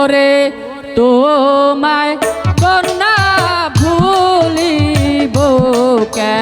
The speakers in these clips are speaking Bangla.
ওরে তোমায় কন্যা ভুলিব কে?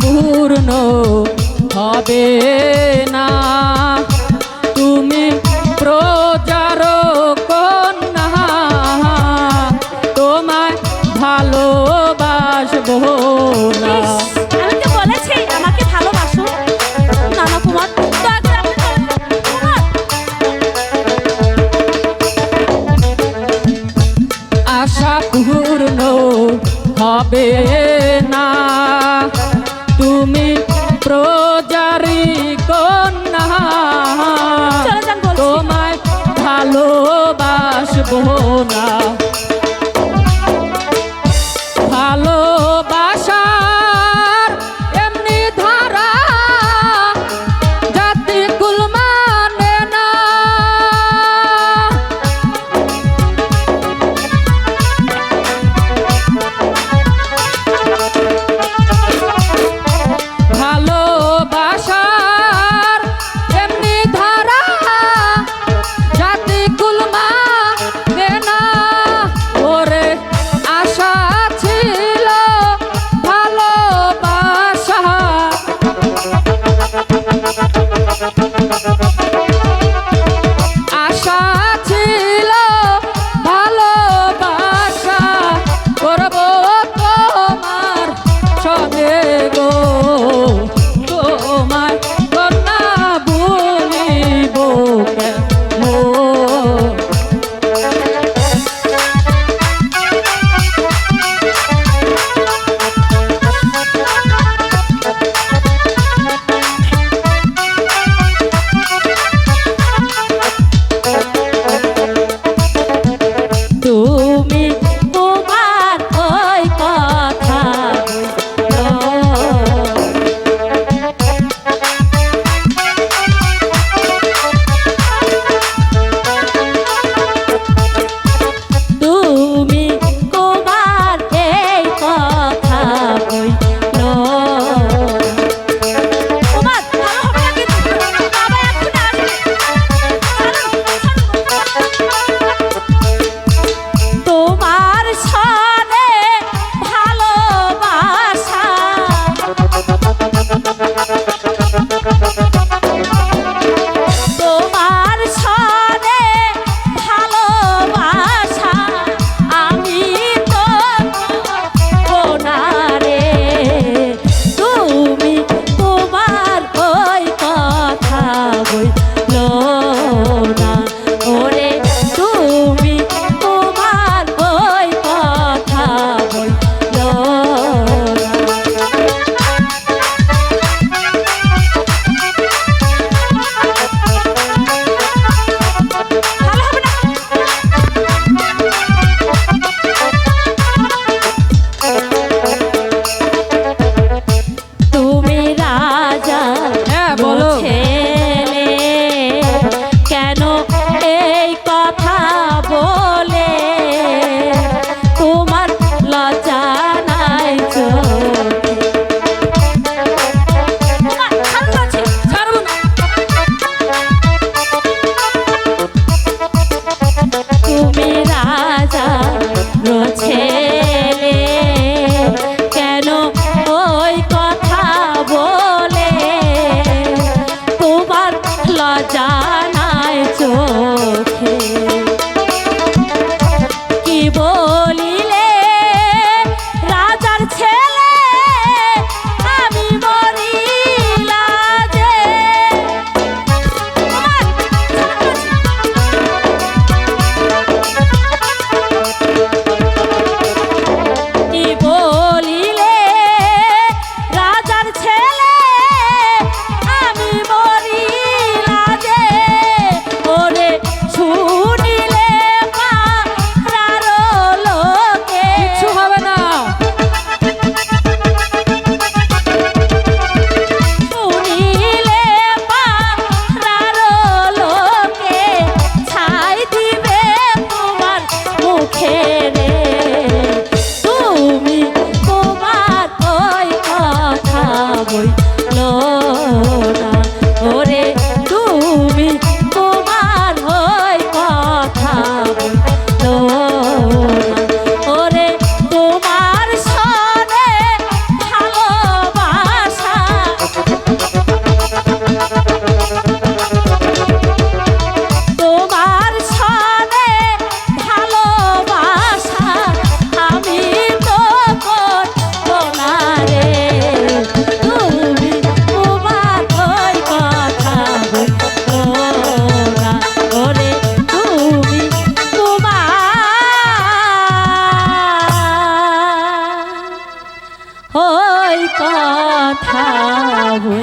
পূর্ণ হবে না। তুমি প্রজার কন্যা তোমায় ভালোবাসব না। আশা পূর্ণ হবে না। থাকো না। ভালো রইল না 하고